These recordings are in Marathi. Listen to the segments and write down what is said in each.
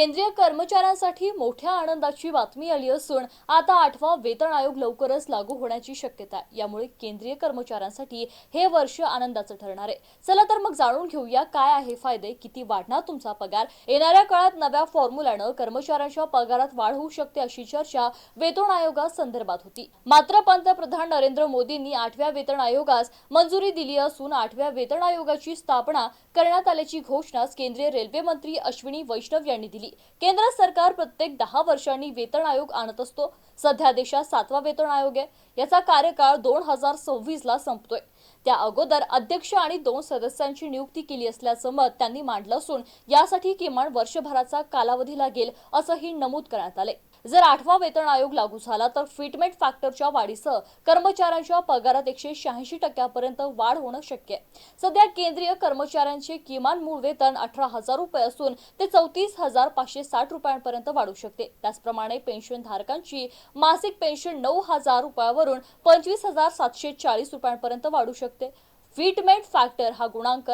केंद्रीय कर्मचाऱ्यांसाठी मोठ्या आनंदाची बातमी आली असून आता आठवा वेतन आयोग लवकरच लागू होण्याची शक्यता आहे. यामुळे केंद्रीय कर्मचाऱ्यांसाठी हे वर्ष आनंदाचं ठरणार आहे. चला तर मग जाणून घेऊया काय आहे फायदे किती वाढणार तुमचा पगार? येणाऱ्या काळात नव्या फॉर्म्युल्यानं कर्मचाऱ्यांच्या पगारात वाढ होऊ शकते अशी चर्चा वेतन आयोगासंदर्भात होती. मात्र पंतप्रधान नरेंद्र मोदींनी आठव्या वेतन आयोगास मंजुरी दिली असून आठव्या वेतन आयोगाची स्थापना करण्यात आल्याची घोषणा केंद्रीय रेल्वे मंत्री अश्विनी वैष्णव यांनी दिली. केंद्र सरकार प्रत्येक दहा वर्षांनी वेतन आयोग आणत असतो. सध्या देशात सातवा वेतन आयोग आहे. याचा कार्यकाळ दोन हजार सव्वीस ला संपतोय. त्या अगोदर अध्यक्ष आणि दोन सदस्यांची नियुक्ती केली असल्याचं मत त्यांनी मांडलं असून यासाठी किमान वर्षभराचा कालावधी लागेल असंही नमूद करण्यात आले जर आठवा वेतन आयोग लागू झाला तर फिटमेंट फॅक्टरच्या वाढीसह कर्मचाऱ्यांच्या पगारात एकशे शहाऐंशी टक्क्यापर्यंत वाढ होणं शक्य आहे. सध्या केंद्रीय कर्मचाऱ्यांचे किमान मूळ वेतन अठरा हजार रुपये असून ते चौतीस हजार पाचशे साठ रुपयांपर्यंत वाढू शकते. त्याचप्रमाणे पेन्शन धारकांची मासिक पेन्शन नऊ हजार रुपयावरून पंचवीस हजार सातशे चाळीस रुपयांपर्यंत वाढू शकते. फिटमेंट फॅक्टर हा गुणांक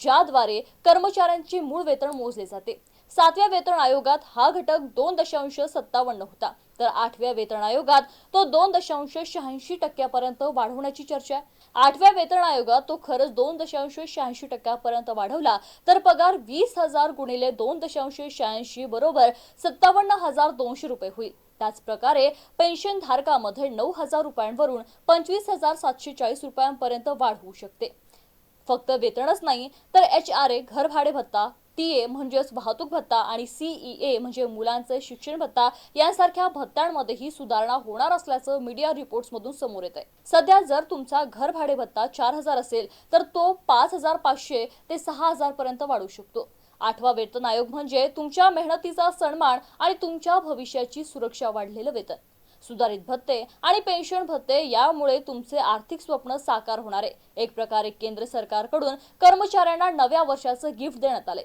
ज्याद्वारे कर्मचाऱ्यांचे मूळ वेतन मोजले जाते. सातव्या वेतन आयोगात हा घटक दोन दशांश सत्तावन्न होता. तर आठव्या वेतन आयोगात तो दोन दशांश शहाऐंशी टक्क्यापर्यंत वाढवण्याची चर्चा आहे. आठव्या वेतन आयोगात तो खरंच दोन दशांश शहाऐंशी टक्क्यापर्यंत वाढवला तर पगार वीस हजार गुणिले दोन दशांश शहाऐंशी बरोबर सत्तावन्न हजार दोनशे रुपये होईल. त्याच प्रकारे पेन्शन धारकामध्ये नऊ हजार रुपयांवरून पंचवीस हजार सातशे चाळीस रुपयांपर्यंत वाढ होऊ शकते. फक्त वेतनच नाही तर एच आर ए घर भाडे भत्ता टी ए म्हणजेच वाहतूक भत्ता आणि सीई ए म्हणजे मुलांचे शिक्षण भत्ता यांसारख्या भत्त्यांमध्येही सुधारणा होणार असल्याचं मीडिया रिपोर्ट्समधून समोर येत आहे सध्या जर तुमचा घर भाडे भत्ता चार हजार असेल तर तो पाच हजार पाचशे ते सहा हजार पर्यंत वाढू शकतो. आठवा वेतन आयोग म्हणजे तुमच्या मेहनतीचा सन्मान आणि तुमच्या भविष्याची सुरक्षा वाढलेलं वेतन. सुधारित भत्ते आणि पेन्शन भत्ते यामुळे तुमचे आर्थिक स्वप्न साकार होणार आहे. एक प्रकारे केंद्र सरकारकडून कर्मचाऱ्यांना नव्या वर्षाचं गिफ्ट देण्यात आले